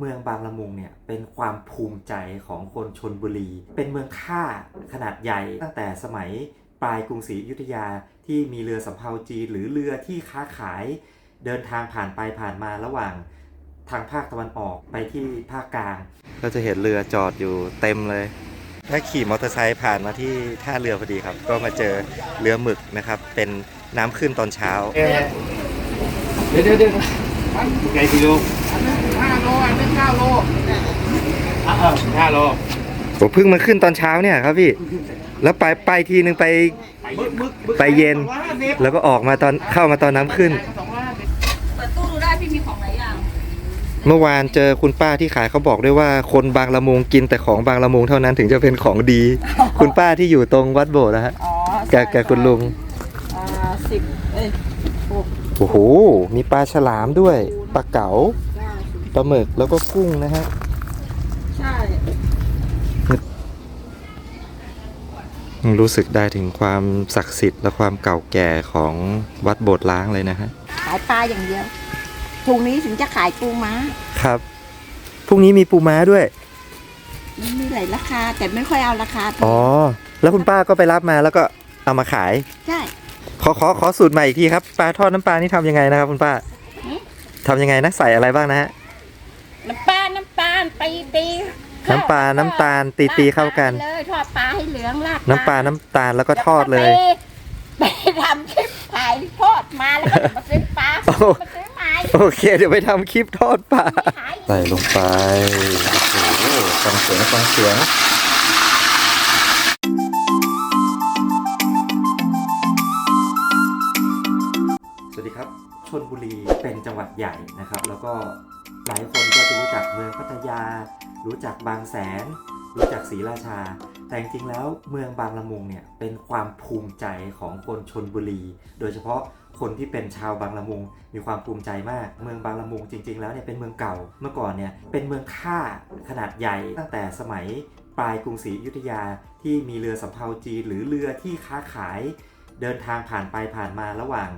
เมืองบางละมุงเนี่ยเป็นความภูมิใจของคนชนบุรี เป็นเมืองท่าขนาดใหญ่ตั้งแต่สมัยปลายกรุงศรีอยุธยาที่มีเรือสำเภาจีนหรือเรือที่ค้าขาย เดินทางผ่านไปผ่านมาระหว่างทางภาคตะวันออกไปที่ภาคกลาง ก็จะเห็นเรือจอดอยู่เต็มเลย ถ้าขี่มอเตอร์ไซค์ผ่านมาที่ท่าเรือพอดีครับ ก็มาเจอเรือหมึกนะครับ เป็นน้ำขึ้นตอนเช้าเดี๋ยวเดี๋ยวเดี๋ยวไก่กิลอั นนึงห้าโลอันนึงเก้าโลอะเออห้าโลผมเพิ่งมาขึ้นตอนเช้าเนี่ยครับพี่ แล้วไปไปทีนึงไปบึกบึกบึกไปเย็นสองร้อยห้าสิบแล้วก็ออกมาตอนเข้ามาตอนน้ำขึ้นสองร้อยห้าสิบเปิดตู้ดูได้พี่มีของหลายอย่าง เมื่อวานเจอคุณป้าที่ขายเขาบอกด้วยว่าคนบางละมุงกินแต่ของบางละมุงเท่านั้นถึงจะเป็นของดี คุณป้าที่อยู่ตรงวัดโบสถ์นะฮะอ๋อแกแกคุณลุงอ่าสิบเอ้ยหกโอ้โห มีปลาฉลามด้วย ปลาเก๋าเก้าสิบ ปลาหมึกแล้วก็กุ้งนะฮะ ใช่ รู้สึกได้ถึงความศักดิ์สิทธิ์และความเก่าแก่ของวัดโบสถ์ล้างเลยนะฮะ ขายปลาอย่างเดียวพรุ่งนี้ถึงจะขายปูม้า ครับ พรุ่งนี้มีปูม้าด้วยมันมีหลายราคา แต่ไม่ค่อยเอาราคาอ๋อ แล้วคุณป้าก็ไปรับมาแล้วก็เอามาขาย ใช่ ขอขอขอสูตรใหม่อีกทีครับ ปลาทอดน้ำปลานี่ทำยังไงนะครับคุณป้าหืมทำยังไงนะใส่อะไรบ้างนะฮะน้ำปลาน้ำตาลตีตีเข้น้ำปลาน้ำตาลตีตีเข้ากัน เลยทอดปลาให้เหลืองราดน้ำปลาน้ำตาลแล้วก็ทอดเลย ไปทำคลิปขายทอดมาแล้วก็มาซื้อปลาโอ้มาซื้อไม้โอเค เดี๋ยวไปทำคลิปทอดปลาขายใส่ลงไปโอ้โหฟังเสียงฟังเสียง วัดใหญ่นะครับ แล้วก็หลายคนก็จะรู้จักเมืองพัทยา รู้จักบางแสน รู้จักศรีราชา แต่จริงๆแล้วเมืองบางละมุงเนี่ยเป็นความภูมิใจของคนชนบุรี โดยเฉพาะคนที่เป็นชาวบางละมุงมีความภูมิใจมาก เมืองบางละมุงจริง ๆ แล้วเนี่ยเป็นเมืองเก่าเมื่อก่อนเนี่ยเป็นเมืองท่าขนาดใหญ่ตั้งแต่สมัยปลายกรุงศรีอยุธยาที่มีเรือสำเภาจีนหรือเรือที่ค้าขาย เดินทางผ่านไปผ่านมาระหว่าง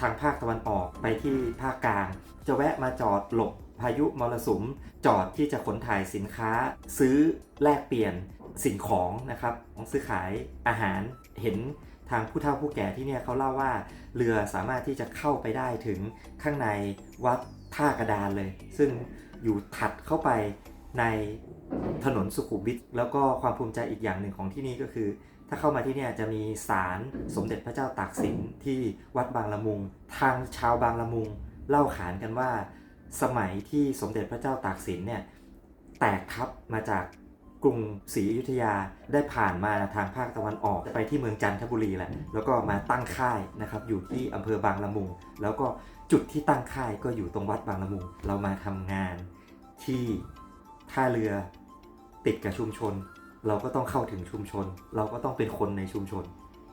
ทางภาคตะวันออกไปที่ภาคกลาง จะแวะมาจอดหลบพายุมรสุม จอดที่จะขนถ่ายสินค้า ซื้อแลกเปลี่ยนสิ่งของนะครับของซื้อขายอาหารเห็นทางผู้เฒ่าผู้แก่ที่เนี่ยเขาเล่าว่า เรือสามารถที่จะเข้าไปได้ถึงข้างในวัดท่ากระดานเลย ซึ่งอยู่ถัดเข้าไปในถนนสุขุมวิทแล้วก็ความภูมิใจอีกอย่างหนึ่งของที่นี่ก็คือ ถ้าเข้ามาที่เนี่ยจะมีศาลสมเด็จพระเจ้าตากสินที่วัดบางละมุง ทางชาวบางละมุงเล่าขานกันว่า สมัยที่สมเด็จพระเจ้าตากสินเนี่ยแตกทัพมาจากกรุงศรีอยุธยาได้ผ่านมาทางภาคตะวันออกไปที่เมืองจันทบุรีแหละแล้วก็มาตั้งค่ายนะครับอยู่ที่อำเภอบางละมุง แล้วก็จุดที่ตั้งค่ายก็อยู่ตรงวัดบางละมุง เรามาทำงานที่ท่าเรือติดกับชุมชน เราก็ต้องเข้าถึงชุมชน เราก็ต้องเป็นคนในชุมชน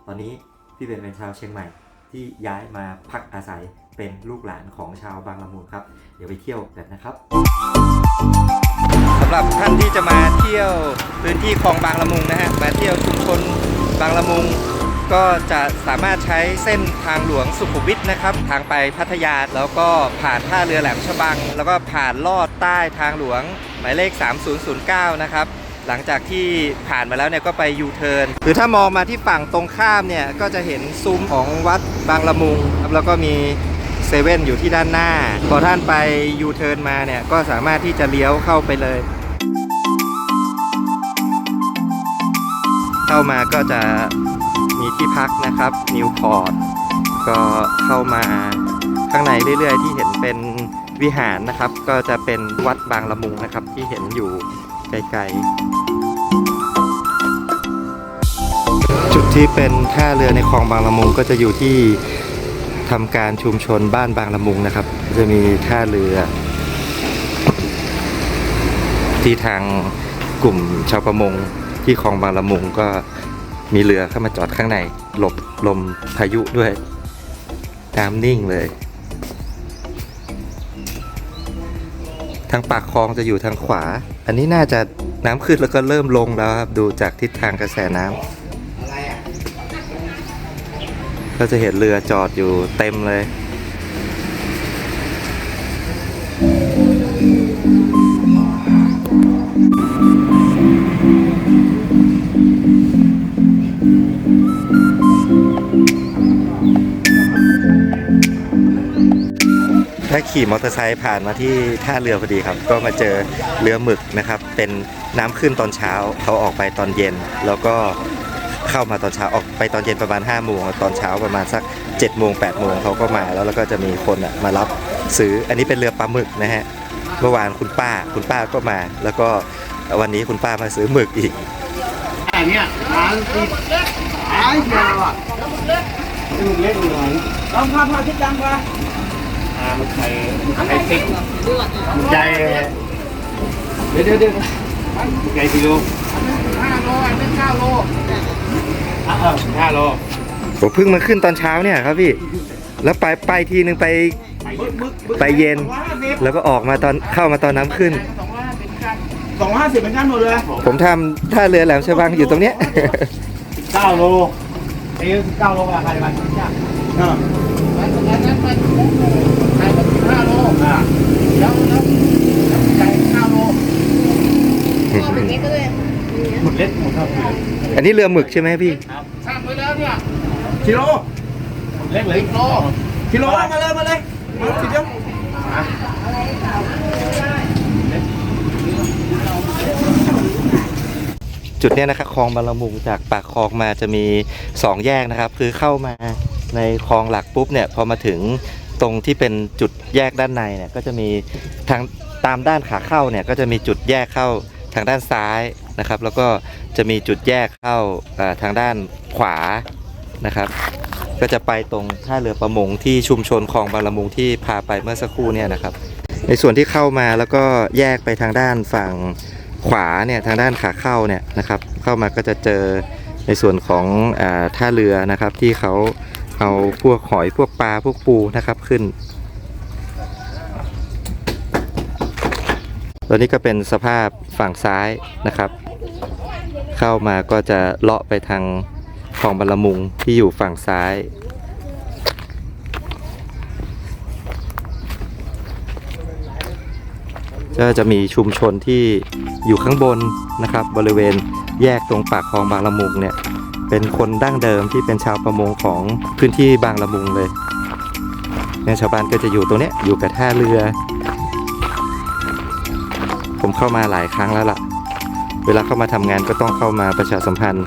ตอนนี้พี่เบนเป็นชาวเชียงใหม่ ที่ย้ายมาพักอาศัยเป็นลูกหลานของชาวบางละมุงครับ เดี๋ยวไปเที่ยวกันนะครับสำหรับท่านที่จะมาเที่ยวพื้นที่คลองบางละมุงนะฮะมาเที่ยวชุมชนบางละมุงก็จะสามารถใช้เส้นทางหลวงสุขุมวิทนะครับ ทางไปพัทยาแล้วก็ผ่านท่าเรือแหลมฉบัง แล้วก็ผ่านลอดใต้ทางหลวง หมายเลข 3009 นะครับ หลังจากที่ผ่านมาแล้วเนี่ยก็ไปยูเทิร์นหรือถ้ามองมาที่ฝั่งตรงข้ามเนี่ยก็จะเห็นซุ้มของวัดบางละมุงครับแล้วก็มีเซเว่นอยู่ที่ด้านหน้า พอท่านไปยูเทิร์นมาเนี่ยก็สามารถที่จะเลี้ยวเข้าไปเลย เข้ามาก็จะมีที่พักนะครับนิวพอร์ตก็เข้ามาข้างในเรื่อยๆ ที่เห็นเป็นวิหารนะครับ ก็จะเป็นวัดบางละมุงนะครับที่เห็นอยู่ ไกลๆ จุดที่เป็นท่าเรือในคลองบางละมุงก็จะอยู่ที่ทำการชุมชนบ้านบางละมุงนะครับ จะมีท่าเรือ ที่ทางกลุ่มชาวประมงที่คลองบางละมุงก็มีเรือเข้ามาจอดข้างในหลบลมพายุด้วยน้ำนิ่งเลย ทางปากคลองจะอยู่ทางขวา อันนี้น่าจะน้ำขึ้นแล้วก็เริ่มลงแล้วครับ ดูจากทิศทางกระแสน้ำก็จะเห็นเรือจอดอยู่เต็มเลย ขี่มอเตอร์ไซค์ผ่านมาที่ท่าเรือพอดีครับ ก็มาเจอเรือหมึกนะครับ เป็นน้ำขึ้นตอนเช้าเขาออกไปตอนเย็น แล้วก็เข้ามาตอนเช้าออกไปตอนเย็นประมาณ5้าโมงตอนเช้าประมาณสัก7จ็ดโมงแปดโมงเขาก็มาแล้วแล้วก็จะมีคนอะมารับซื้ออันนี้เป็นเรือปลาหมึกนะฮะเมื่อวานคุณป้าคุณป้าก็มา แล้วก็วันนี้คุณป้ามาซื้อหมึกอีกอันเนี้ยหาติดหายเชียวอะลูกเล็กหน่อยลองพาพาที่ดังว่าอ่ามันไข่ไข่ติ๊กใจเดี๋ยวเดี๋ยวเดี๋ยวไก่กิโลห้าโลอันนี้เก้าโลอะเออห้าโลผมเพิ่งมาขึ้นตอนเช้าเนี่ยครับพี่ แล้วไปไปทีนึงไปไปเย็น แล้วก็ออกมาตอนเข้ามาตอนน้ำขึ้นสองห้าสิบเหมือนกันหมดเลยผมทำท่าเรือแหลมฉบังอยู่ตรงเนี้ยเก้าโลไอ้เก้าโลกับใครมัน แล้วแล้วแล้วไก่เก้าโลหมดเล็กหมดเท่าไหร่อันนี้เรือหมึกใช่ไหมพี่ช่างไปแล้วเนี่ยกิโลเล็กเหลยโลกิโลมาเลยมาเลยมาทีเดียวจุดเนี้ยนะครับคลองบางละมุงจากปากคลองมาจะมี 2 แยกนะครับ คือเข้ามาในคลองหลักปุ๊บเนี่ยพอมาถึง ตรงที่เป็นจุดแยกด้านในเนี่ยก็จะมีทางตามด้านขาเข้าเนี่ยก็จะมีจุดแยกเข้าทางด้านซ้ายนะครับ แล้วก็จะมีจุดแยกเข้าทางด้านขวานะครับ ก็จะไปตรงท่าเรือประมงที่ชุมชนคลองบางละมุงที่พาไปเมื่อสักครู่เนี่ยนะครับ ในส่วนที่เข้ามาแล้วก็แยกไปทางด้านฝั่งขวาเนี่ยทางด้านขาเข้าเนี่ยนะครับ เข้ามาก็จะเจอในส่วนของอท่าเรือนะครับที่เขา เอาพวกหอยพวกปลาพวกปูนะครับขึ้น ตัวนี้ก็เป็นสภาพฝั่งซ้ายนะครับ เข้ามาก็จะเลาะไปทางคลองบรรลมุงที่อยู่ฝั่งซ้ายก็จะมีชุมชนที่อยู่ข้างบนนะครับ บริเวณแยกตรงปากคลองบางละมุงเนี่ย เป็นคนดั้งเดิมที่เป็นชาวประมงของพื้นที่บางละมุงเลยเนี่ยชาวบ้านก็จะอยู่ตรงนี้อยู่กับท่าเรือ ผมเข้ามาหลายครั้งแล้วล่ะ เวลาเข้ามาทำงานก็ต้องเข้ามาประชาสัมพันธ์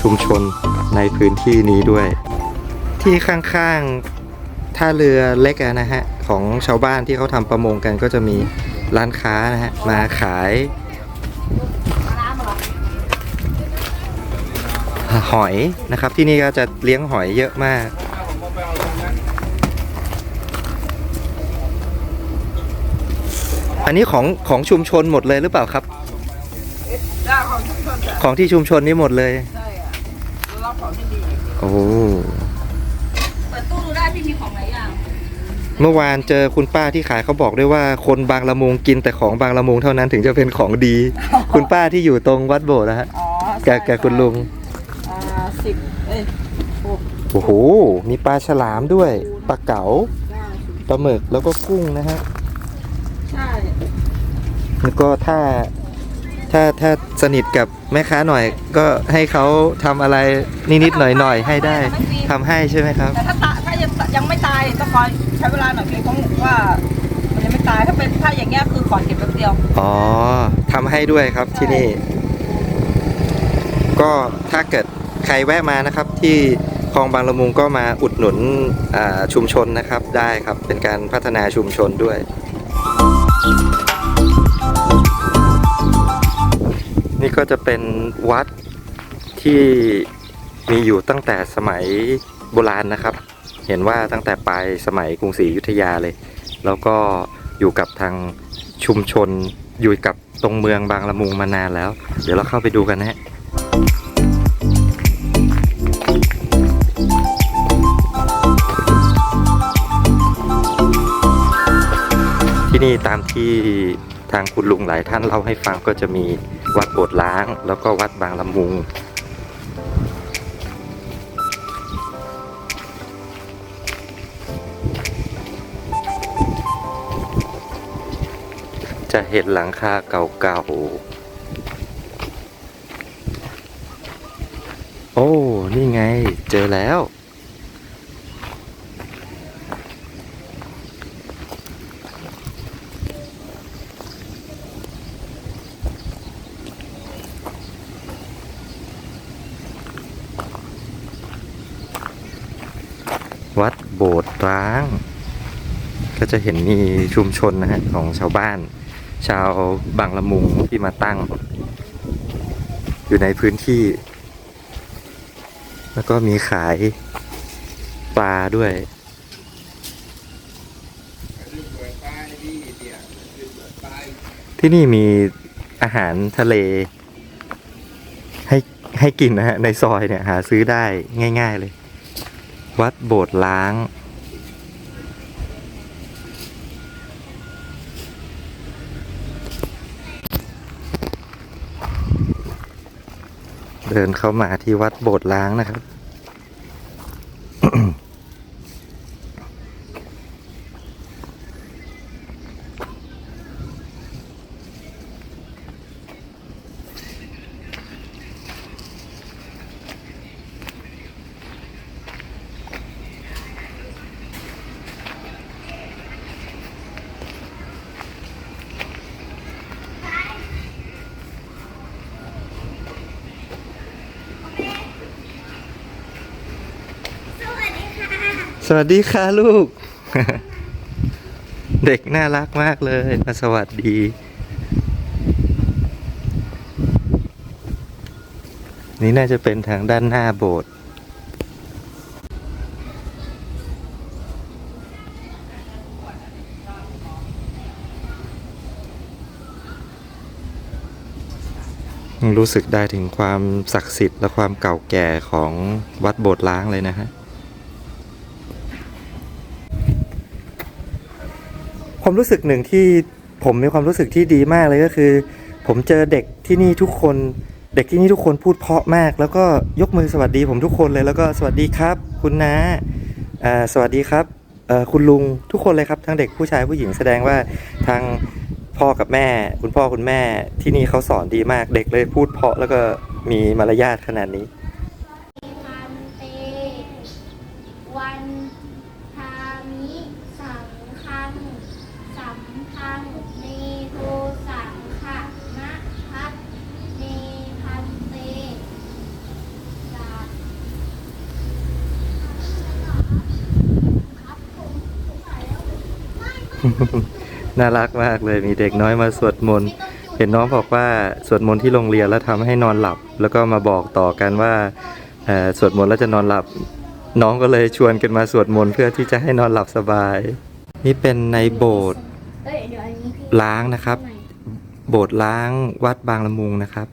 ชุมชนในพื้นที่นี้ด้วย ที่ข้างๆท่าเรือเล็กนะฮะของชาวบ้านที่เขาทำประมงกันก็จะมีร้านค้านะฮะมาขาย หอยนะครับ ที่นี่ก็จะเลี้ยงหอยเยอะมาก อันนี้ของของชุมชนหมดเลยหรือเปล่าครับจ้าของชุมชนจ้ะของที่ชุมชนนี่หมดเลย ใช่อะรับของที่ดีโอ้ เปิดตู้ดูได้ที่มีของหลายอย่างเมื่อวานเจอคุณป้าที่ขายเขาบอกด้วยว่าคนบางละมุงกินแต่ของบางละมุงเท่านั้นถึงจะเป็นของดี คุณป้าที่อยู่ตรงวัดโบสถ์นะฮะอ๋อแกแกคุณลุงอ่าสิบเอ้ยหก โอ้โห มีปลาฉลามด้วย ปลาเก๋าเก้าสิบปลาหมึก แล้วก็กุ้งนะฮะ ใช่แล้วก็ถ้า ถ้า ถ้าสนิทกับแม่ค้าหน่อย ก็ให้เขาทำอะไรนิดๆหน่อยๆ ให้ได้ ทำให้ใช่ไหมครับ แต่ถ้าตาถ้ายังยังไม่ตายต้องคอยใช้เวลาหน่อยพี่เพราะว่ามันยังไม่ตายถ้าเป็นถ้าอย่างเงี้ยคือขอเก็บแป๊บเดียว อ๋อทำให้ด้วยครับที่นี่ ก็ถ้าเกิดใครแวะมานะครับที่ คลองบางละมุงก็มาอุดหนุนชุมชนนะครับได้ครับเป็นการพัฒนาชุมชนด้วย นี่ก็จะเป็นวัดที่มีอยู่ตั้งแต่สมัยโบราณนะครับ เห็นว่าตั้งแต่ปลายสมัยกรุงศรีอยุธยาเลย แล้วก็อยู่กับทางชุมชนอยู่กับตรงเมืองบางละมุงมานานแล้ว เดี๋ยวเราเข้าไปดูกันนะฮะ นี่ตามที่ทางคุณลุงหลายท่านเล่าให้ฟังก็จะมีวัดโบสถ์ล้าง แล้วก็วัดบางละมุง จะเห็นหลังคาเก่าๆ โอ้ นี่ไง เจอแล้ว อ โบสถ์ร้าง ก็ จะเห็นมีชุมชนนะฮะของชาวบ้าน ชาวบางละมุงที่มาตั้ง อยู่ในพื้นที่ แล้วก็มีขายปลาด้วยที่นี่มีอาหารทะเล ให้ให้กินนะฮะในซอยเนี่ยหาซื้อได้ง่าย ๆเลย วัดโบสถ์ล้าง เดินเข้ามาที่วัดโบสถ์ล้างนะครับ วัสดีค่ะลูก เด็กน่ารักมากเลยมาสวัสดี นี่น่าจะเป็นทางด้านหน้าโบสถ์รู้สึกได้ถึงความศักดิ์สิทธิ์และความเก่าแก่ของวัดโบสถ์ล้างเลยนะฮะ ความรู้สึกหนึ่งที่ผมมีความรู้สึกที่ดีมากเลยก็คือ ผมเจอเด็กที่นี่ทุกคน เด็กที่นี่ทุกคนพูดเพราะมาก แล้วก็ยกมือสวัสดีผมทุกคนเลยแล้วก็สวัสดีครับ คุณน้าสวัสดีครับคุณลุงทุกคนเลยครับทั้งเด็กผู้ชายผู้หญิงแสดงว่าทางพ่อกับแม่ คุณพ่อคุณแม่ที่นี่เขาสอนดีมากเด็กเลยพูดเพราะแล้วก็มีมารยาทขนาดนี้ น่ารักมากเลยมีเด็กน้อยมาสวดมนต์เห็นน้องบอกว่าสวดมนต์ที่โรงเรียนแล้วทำให้นอนหลับ แล้วก็มาบอกต่อกันว่าสวดมนต์แล้วจะนอนหลับ น้องก็เลยชวนกันมาสวดมนต์เพื่อที่จะให้นอนหลับสบาย นี่เป็นในโบสถ์ล้างนะครับ โบสถ์ล้างวัดบางละมุงนะครับ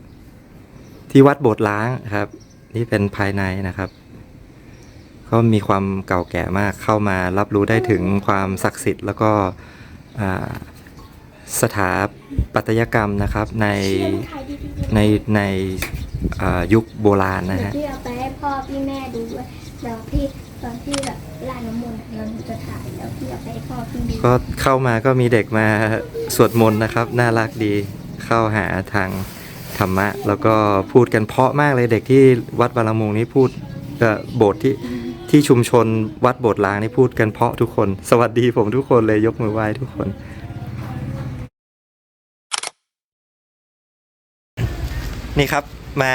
ที่วัดโบสถ์ล้างครับ นี่เป็นภายในนะครับ ก็มีความเก่าแก่มากเข้ามารับรู้ได้ถึงความศักดิ์สิทธิ์ แล้วก็อ่าสถาปัตยกรรมนะครับในเชื่อมันขายดีจริงๆในในอ่ายุคโบราณนะเดี๋ยวฮะพี่เอาไปให้พ่อพี่แม่ดูด้วยเดี๋ยวพี่ตอนที่แบบลานน้ำมนต์เราจะถ่ายแล้วพี่เอาไปให้พ่อพี่ดูก็เข้ามาก็มีเด็กมาสวดมนต์นะครับ น่ารักดีเข้าหาทางธรรมะ แล้วก็พูดกันเพราะมากเลยเด็กที่วัดบางละมุงนี่พูดเอ่อโบสถ์ที่ ที่ชุมชนวัดโบสถ์ล้างนี่พูดกันเพราะทุกคน สวัสดีผมทุกคนเลยยกมือไหว้ทุกคน นี่ครับมา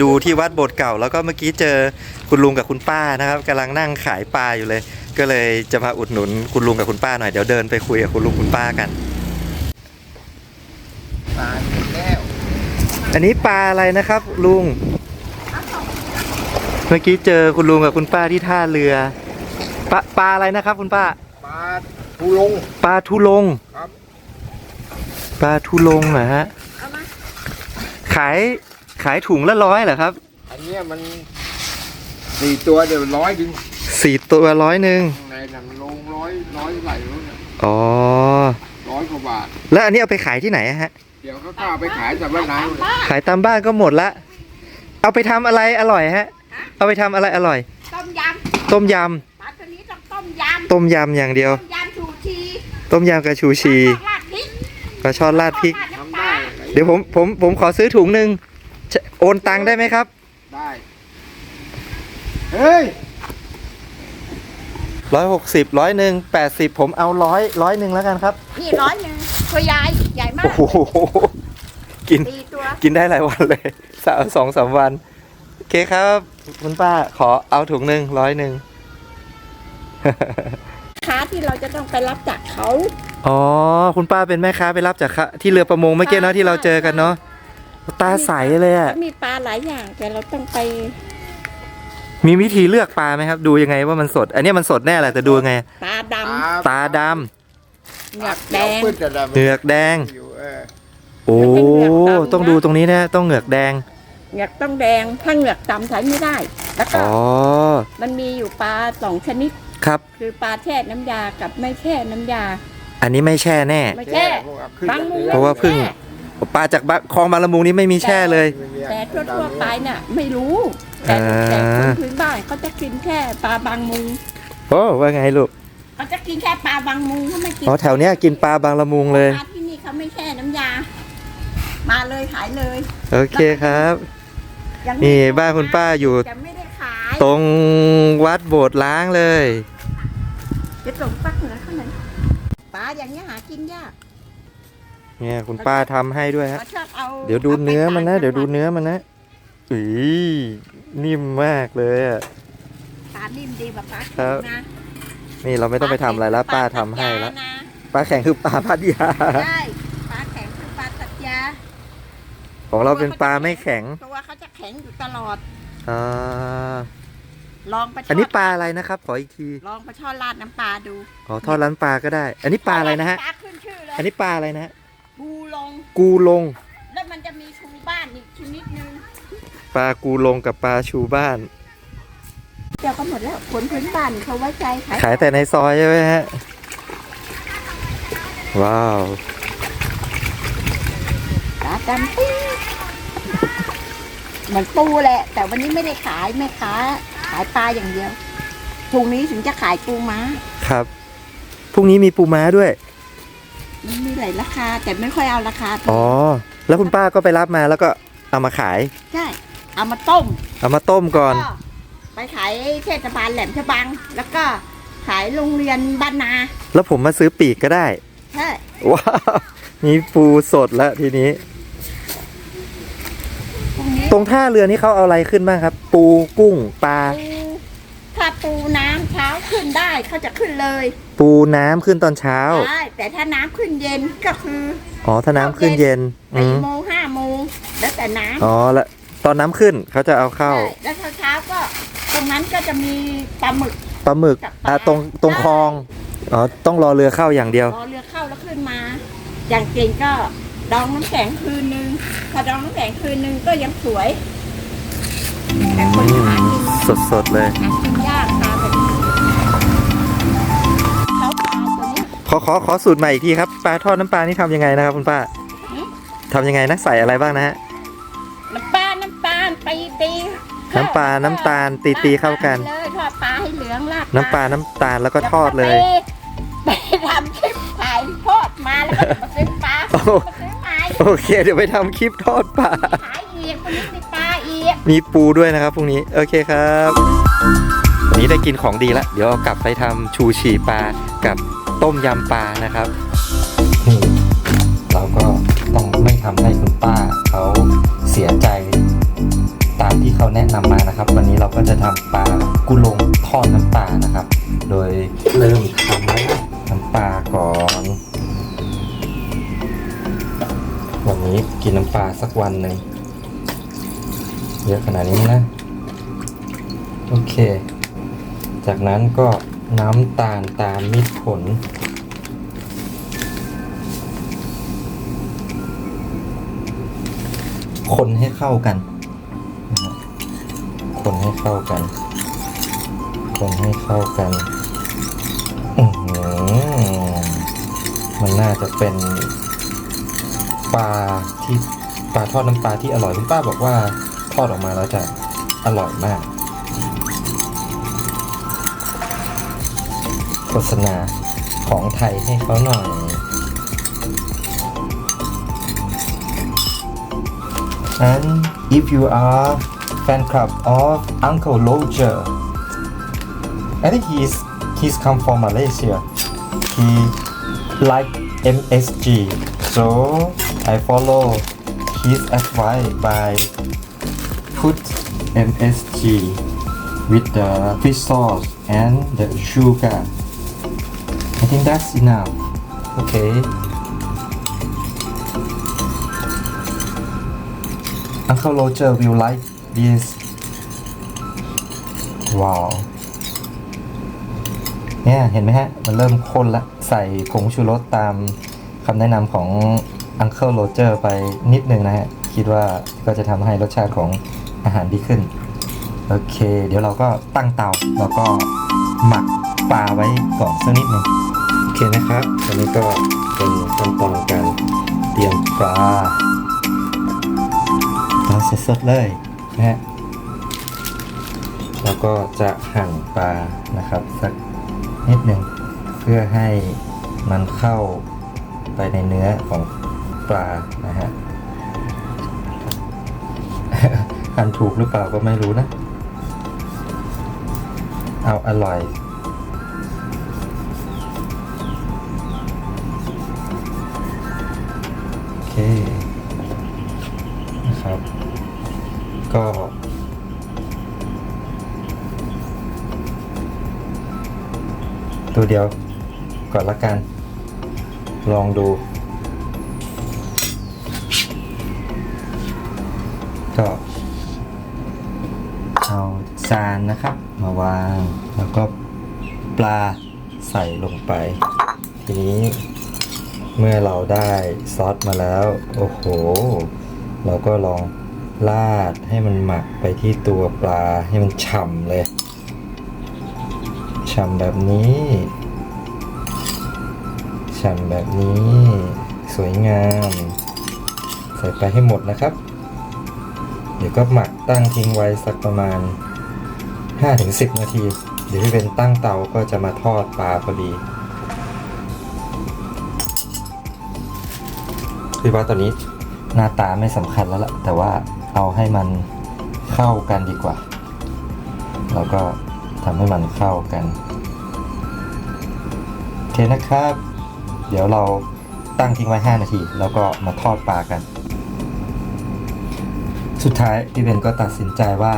ดูที่วัดโบสถ์เก่า แล้วก็เมื่อกี้เจอคุณลุงกับคุณป้านะครับกำลังนั่งขายปลาอยู่เลย ก็เลยจะมาอุดหนุนคุณลุงกับคุณป้าหน่อยเดี๋ยวเดินไปคุยกับคุณลุงคุณป้ากันตายแล้วอันนี้ปลาอะไรนะครับลุง เมื่อกี้เจอคุณลุงกับคุณป้าที่ท่าเรือปลาปลาอะไรนะครับ คุณป้า ปลาทูลง ปลาทุลงครับ ปลาทุลงเหรอฮะขายขายถุงละร้อยเหรอครับ อันเนี้ยมันสี่ตัวเดี๋ยวร้อยดึงสี่ตัวร้อยหนึ่งข้างในน่ะมันลงร้อยร้อยไหลแล้วเนี่ยอ๋อ ร้อยกว่าบาท แล้วอันนี้เอาไปขายที่ไหนอะฮะ เดี๋ยวเขาก็เอาไปขายแต่ว่านายเลยขายตามบ้านก็หมดละ เอาไปทำอะไรอร่อยฮะ เอาไปทำอะไรอร่อย ต้มยต้มยำปลาตัวนี้ต้องต้มยำต้มยำอย่างเดียวำต้มยำชูชีต้มยำกับชูชีราดพริกปลาช่อนราดพริกราดทำน้ำปได้ลาเดี๋ยวผมผมผมขอซื้อถุงหนึ่งจะโอนตังค์ได้ไหมครับ ได้ เฮ้ย ร้อยหกสิบร้อยหนึ่งแปดสิบผมเอาร้อยร้อยหนึ่งแล้วกันครับ นี่ร้อยหนึ่งตัวยายใหญ่มากโอ้โหกิน ตีตัว กินได้หลายวันเลยสามสองสามวัน โอเคครับ คุณป้าขอเอาถุงหนึ่งร้อยหนึ่ง ค้าที่เราจะต้องไปรับจากเขาอ๋อ คุณป้าเป็นแม่ค้าไปรับจากค่ะที่เรือประมงเมื่อกี้เนาะที่เราเจอกันเนาะตาใสเลยอะมีปลาหลายอย่างแต่เราต้องไป มีวิธีเลือกปลาไหมครับ ดูยังไงว่ามันสด อันนี้มันสดแน่แหละแต่ดูยังไง ปลาดตาดำำเหงือกแดงเดี๋ยวปื้นจะดำเหงือกแดงอยู่เออโอ้มันเป็นเหงือกดำนะต้องดูตรงนี้นะ ต้องเหงือกแดง เหงือกต้องแดงถ้าเหงือกดำใช้ไม่ได้ แล้วก็อ๋อมันมีอยู่ปลาสองชนิด ครับ คือปลาแช่น้ำยากับไม่แช่น้ำยา อันนี้ไม่แช่แน่ ไม่แช่พวกเอาขึ้นบางมุมเพราะว่าเพิ่งปลาจากบ้านคลองบางละมุงนี้ไม่มีแช่เลย แต่ทั่วๆไปน่ะไม่รู้แต่อ่า แต่คนพื้นบ้านเขาจะกินแค่ปลาบางมุงโอ้ว่าไงลูกเขาจะกินแค่ปลาบางมุงเขาไม่กินอ๋อแถวเนี้ยกินปลาบางละมุงเลย ปลาที่นี่เขาไม่แช่น้ำยา มาเลยขายเลย โอเคครับยัง นี่บ้านคุณป้าอยู่จะไม่ได้ขายตรงวัดโบสถ์ล้างเลยจะส่งปักเหนือข้างในปลาอย่างเงี้ยหากินยากเนี่ยคุณป้าทำให้ด้วยฮะเขาชอบเอาเดี๋ยวดูเนื้อมันนะอาไปเดี๋ยวดูต่างจังหเนื้อมันนะอีนิ่มมากเลยอะปลานิ่มดีแบบปลาครับแข็งนะนี่เราไม่ต้องไปทำอะไรแล้วป้าทำให้แล้วปาตัดยานะปลาแข็งคือปลาพัทยาใช่ปลาแข็งคือปลาตัดยา ของเราเป็นปลาไม่แข็ง ตัวเขาจะแข็งอยู่ตลอดอ่าลองไปทดอันนี้ปลาอะไรนะครับ ขออีกทีลองไปทอดราดน้ำปลาดูอ๋อทอดร้านปลาก็ได้ อันนี้ปลาอะไรนะฮะ ปลาขึ้นชื่อเลยอันนี้ปลาอะไรนะฮะบูลง กูลง แล้วมันจะมีชูบ้านอีกชนิดนึงปลากูลงกับปลาชูบ้าน เดี๋ยวก็หมดแล้วคนพื้นบ้านเขาไว้ใจขายขายแต่ในซอยใช่ไหมฮะ ว้าว ปลาดำปิ้ง เหมือนปูแหละ แต่วันนี้ไม่ได้ขายแม่ค้าขายปลาอย่างเดียวพรุ่งนี้ถึงจะขายปูม้า ครับพรุ่งนี้มีปูม้าด้วย มันมีหลายราคา แต่ไม่ค่อยเอาราคาอ๋อ แล้วคุณป้าก็ไปรับมาแล้วก็เอามาขาย ใช่เอามาต้มเอามาต้มก่อน ก็ไปขายเทศบาลแหลมฉบัง แล้วก็ขายโรงเรียนบ้านนาแล้วผมมาซื้อปีกก็ได้ ใช่ว้าวมีปูสดแล้วทีนี้พรุ่งนี้ ตรงท่าเรือนี่เขาเอาอะไรขึ้นบ้างครับ ปูกุ้งปลา ปูถ้าปูน้ำเช้าขึ้นได้เขาจะขึ้นเลยปูน้ำขึ้นตอนเช้า ใช่แต่ถ้าน้ำขึ้นเย็นก็คืออ๋อ ถ้าน้ำขึ้นเย็นอืสี่มโมงห้าโมงแล้วแต่น้ำอ๋อแล้วตอนน้ำขึ้นเขาจะเอาเข้าใช่แล้วเช้าๆก็ ตรงนั้นก็จะมีปลาหมึก ปลาหมึกกับปลา อะตรงตรงคลอง อ๋อ ต้องรอเรือเข้าอย่างเดียว รอเรือเข้าแล้วขึ้นมา อย่างเก่งก็ ดองน้ำแข็งคืนนึงถ้าดองน้ำแข็งคืนนึงก็ยังสวย แต่คนหากินสดสดๆเลยหากินยากปลาแบบนี้เขาปลาตัวนี้ขอขอขอสูตรใหม่อีกทีครับปลาทอดน้ำปลานี่ทำยังไงนะครับคุณป้าหือทำยังไงนะใส่อะไรบ้างนะฮะน้ำปลาน้ำตาลตีตีน้ำปลาน้ำตาลตีตีเข้ากัน เลยทอดปลาให้เหลืองลาดน้ำปลาน้ำตาลแล้วก็ทอดเลย ไปทำคลิปถ่ายทอดมาแล้วก็มาซื้อปลา โอ้มาซื้อไม้ โอเค เดี๋ยวไปทำคลิปทอดปลาขายอีกคนนี้มีปลาอีกมีปูด้วยนะครับพรุ่งนี้โอเคครับวันนี้ได้กินของดีแล้วเดี๋ยวเอากลับไปทำชูชีปลากับต้มยำปลานะครับนี่เราก็ต้องไม่ทำให้คุณป้าเขาเสียใจตามที่เขาแนะนำมานะครับ วันนี้เราก็จะทำปลากุลงทอดน้ำปลานะครับ โดยเริ่มทำแล้วนะน้ำปลาก่อน นี้กินน้ำปลาสักวันหนึ่งเยอะขนาดนี้นะ โอเค จากนั้นก็น้ำตาลตามมิตรผล คนให้เข้ากัน คนให้เข้ากัน คนให้เข้ากันอืมันน่าจะเป็น ปลาที่ปลาทอดน้ำปลาที่อร่อยคุณป้าบอกว่าทอดออกมาแล้วจะอร่อยมาก โฆษณาของไทยให้เขาหน่อย and if you are fan club of Uncle Roger I think he's he's come from Malaysia he like MSG so I follow his advice by put MSG with the fish sauce and the sugar I think that's enough okay Uncle Roger will like this wow เนี่ยเห็นไหมฮะ มันเริ่มข้นละ ใส่ผงชูรสตามคำแนะนำของ Uncle Roger ไปนิดนึงนะฮะ คิดว่าก็จะทำให้รสชาติของอาหารดีขึ้น โอเค เดี๋ยวเราก็ตั้งเตา แล้วก็หมักปลาไว้ก่อนสักนิดหนึ่งโอเคนะครับตอนนี้ก็เป็นขั้นตอนการเตรียมปลาปลาสดๆเลยนะฮะแล้วก็จะหั่นปลานะครับสักนิดหนึ่งเพื่อให้มันเข้าไปในเนื้อของ ปลานะฮะหั่นถูกหรือเปล่าก็ไม่รู้นะ เอาอร่อย โอเค นะครับ ก็ตัวเดียวก่อนละกัน ลองดู ก็เอาจานนะครับ มาวางแล้วก็ปลาใส่ลงไป ทีนี้เมื่อเราได้ซอสมาแล้ว โอ้โห เราก็ลองลาดให้มันหมักไปที่ตัวปลาให้มันฉ่ำเลยฉ่ำแบบนี้ฉ่ำแบบนี้ สวยงาม ใส่ไปให้หมดนะครับ เดี๋ยวก็หมักตั้งทิ้งไว้สักประมาณ 5-10 นาที เดี๋ยวพี่เป็นตั้งเตาก็จะมาทอดปลาพอดีพี่ว่าตอนนี้หน้าตาไม่สำคัญแล้วล่ะ แต่ว่าเอาให้มันเข้ากันดีกว่า แล้วก็ทำให้มันเข้ากันโอเคนะครับ เดี๋ยวเราตั้งทิ้งไว้ 5 นาที แล้วก็มาทอดปลากัน สุดท้ายพี่เบนก็ตัดสินใจว่า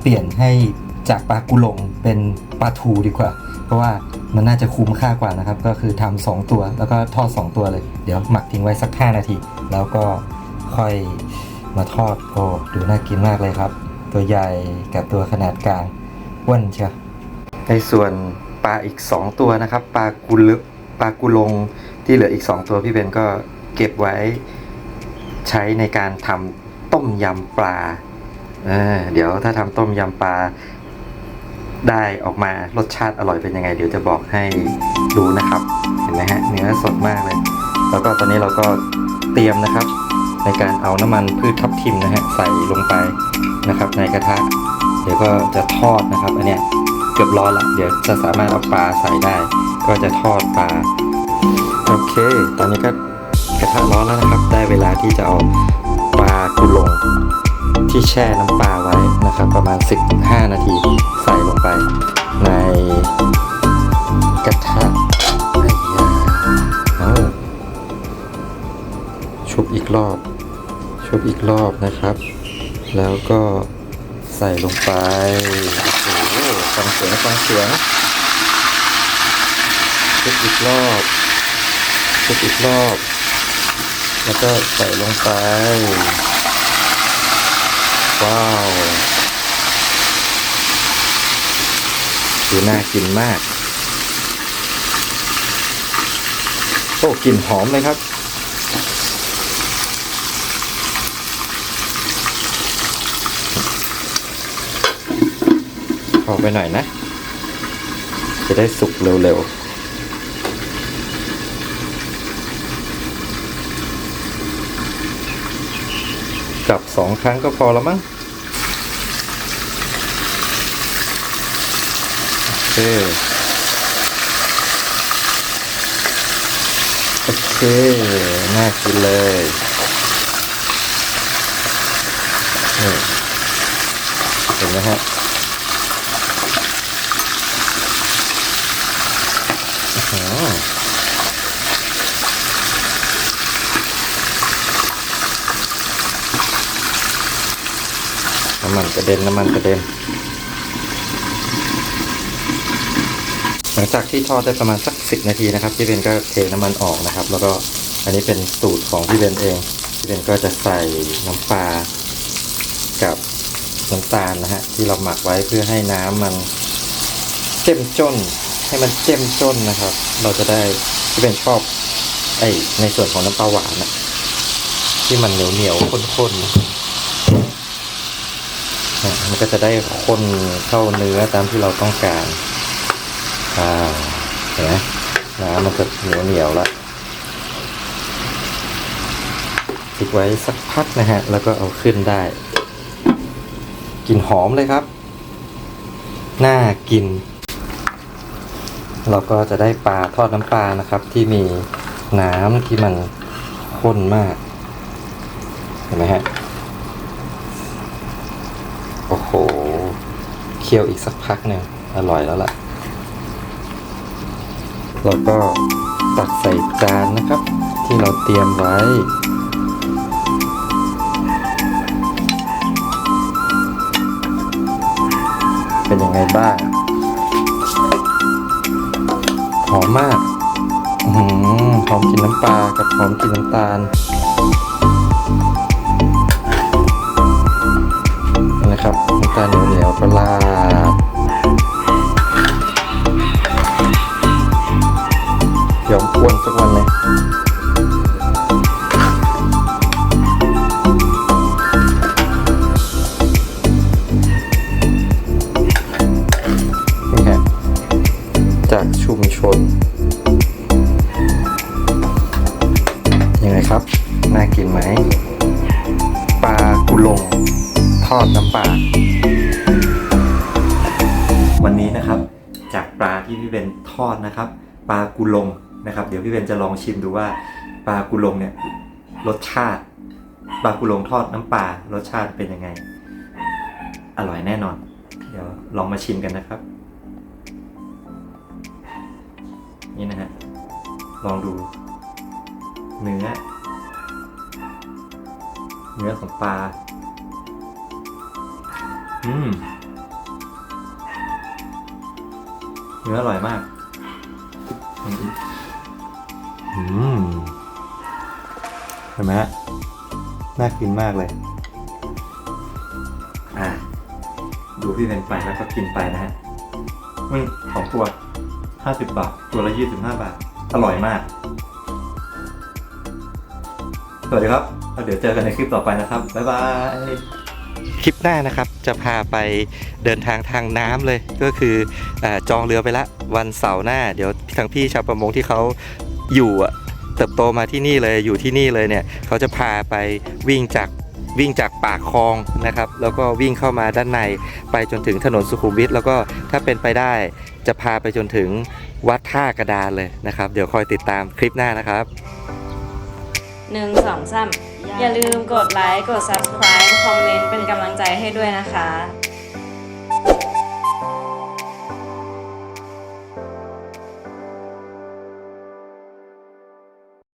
เปลี่ยนให้จากปลากุหลงเป็นปลาทูดีกว่า เพราะว่ามันน่าจะคุ้มค่ากว่านะครับ ก็คือทำสองตัวแล้วก็ทอด2ตัวเลย เดี๋ยวหมักทิ้งไว้สัก 5 นาที แล้วก็ค่อยมาทอดโอ้ดูน่ากินมากเลยครับ ตัวใหญ่กับตัวขนาดกลางอ้วนเชียวในส่วนปลาอีก 2 ตัวนะครับปลากุลึกปลากุลงที่เหลืออีก 2 ตัวพี่เบนก็เก็บไว้ใช้ในการทำ ต้มยำปลาเออเดี๋ยวถ้าทำต้มยำปลาได้ออกมารสชาติอร่อยเป็นยังไง เดี๋ยวจะบอกให้ดูนะครับ เห็นไหมฮะเนื้อสดมากเลย แล้วก็ตอนนี้เราก็เตรียมนะครับ ในการเอาน้ำมันพืชทับทิมนะฮะใส่ลงไปนะครับ ในกระทะ เดี๋ยวก็จะทอดนะครับอันเนี้ยเกือบร้อนละเดี๋ยวจะสามารถเอาปลาใส่ได้ ก็จะทอดปลาโอเค ตอนนี้ก็กระทะร้อนแล้วนะครับ ได้เวลาที่จะเอา ปลากุลงที่แช่น้ำปลาไว้นะครับ ประมาณ 15 นาทีใส่ลงไปในกระทะไอ้ยาเอาชุบอีกรอบ ชุบอีกรอบนะครับ แล้วก็ใส่ลงไปโอ้โหฟังเสียงฟังเสียงชุบอีกรอบชุบอีกรอบ แล้วก็ใส่ลงไป ว้าวดูน่ากินมาก โอ้กลิ่นหอมเลยครับขอไปหน่อยนะ จะได้สุกเร็วๆ จับ สองครั้งก็พอแล้วมั้งโอเคโอเค น่ากินเลยเห็นไหมฮะ อ๋อ น้ำมันกระเด็นน้ำมันกระเด็น หลังจากที่ทอดได้ประมาณสักสินาทีนะครับพี่เบนก็เทน้ำมันออกนะครับ แล้วก็อันนี้เป็นสูตรของพี่เบนเองพี่เบนก็จะใส่น้ำปลากับน้ำตาลนะฮะที่เราหมักไว้เพื่อให้น้ำมันเจ้มจนให้มันเจ้มจนนะครับ เราจะได้พี่เบนชอบไอในส่วนของน้ำปลาหวานนะที่มันเหนียวเหนียวข้นๆน มันก็จะได้ข้นเข้าเนื้อตามที่เราต้องการอ่าเห็นไหมน้ำมันจะเหนียวเหนียวๆแล้วติดไว้สักพักนะฮะ แล้วก็เอาขึ้นได้กลิ่นหอมเลยครับ น่ากิน เราก็จะได้ปลาทอดน้ำปลานะครับ ที่มีน้ำที่มันข้นมาก เห็นไหมฮะ หเคี่ยวอีกสักพักหนึ่งอร่อยแล้วล่ะ แล้วก็ตักใส่จานนะครับ ที่เราเตรียมไว้เป็นยังไงบ้าง หอมมาก หอมกลินน้ำปลากับหอมกลินน้ำตาล นะครับน้ำตาลเหนียวๆประหลาดเดี๋ยวกวนสักวันเลยนี่ฮะจากชุมชน ยังไงครับ น่ากินไหมปลากุลง ทอดน้ำปลา วันนี้นะครับ จากปลาที่พี่เบนทอดนะครับ ปลากุลงนะครับ เดี๋ยวพี่เบนจะลองชิมดูว่า ปลากุลงเนี่ยรสชาติปลากุลงทอดน้ำปลารสชาติเป็นยังไง อร่อยแน่นอน เดี๋ยวลองมาชิมกันนะครับ นี่นะฮะลองดูเนื้อ เนื้อของปลา อืมเนื้ออร่อยมากอืมอืมเห็นไหมฮะน่ากินมากเลย อ่า ดูพี่เป็นไปแล้วก็กินไปนะฮะมันสองตัวห้าสิบบาท ตัวละยี่สิบห้าบาท อร่อยมาก สวัสดีครับแล้วเดี๋ยวเจอกันในคลิปต่อไปนะครับ บ๊ายบาย คลิปหน้านะครับ จะพาไปเดินทางทางน้ำเลย ก็คืออจองเรือไปละวันเสาร์หน้า เดี๋ยวทางพี่ชาวประมงที่เขาอยู่เติบโตมาที่นี่เลยอยู่ที่นี่เลยเนี่ยเขาจะพาไปวิ่งจากวิ่งจากปากคลองนะครับ แล้วก็วิ่งเข้ามาด้านในไปจนถึงถนนสุขุมวิทแล้วก็ถ้าเป็นไปได้จะพาไปจนถึงวัดท่ากระดานเลยนะครับ เดี๋ยวคอยติดตามคลิปหน้านะครับหนึ่งสองสาม อย่าลืมกดไลค์ กด subscribe คอมเมนต์เป็นกำลังใจให้ด้วยนะคะ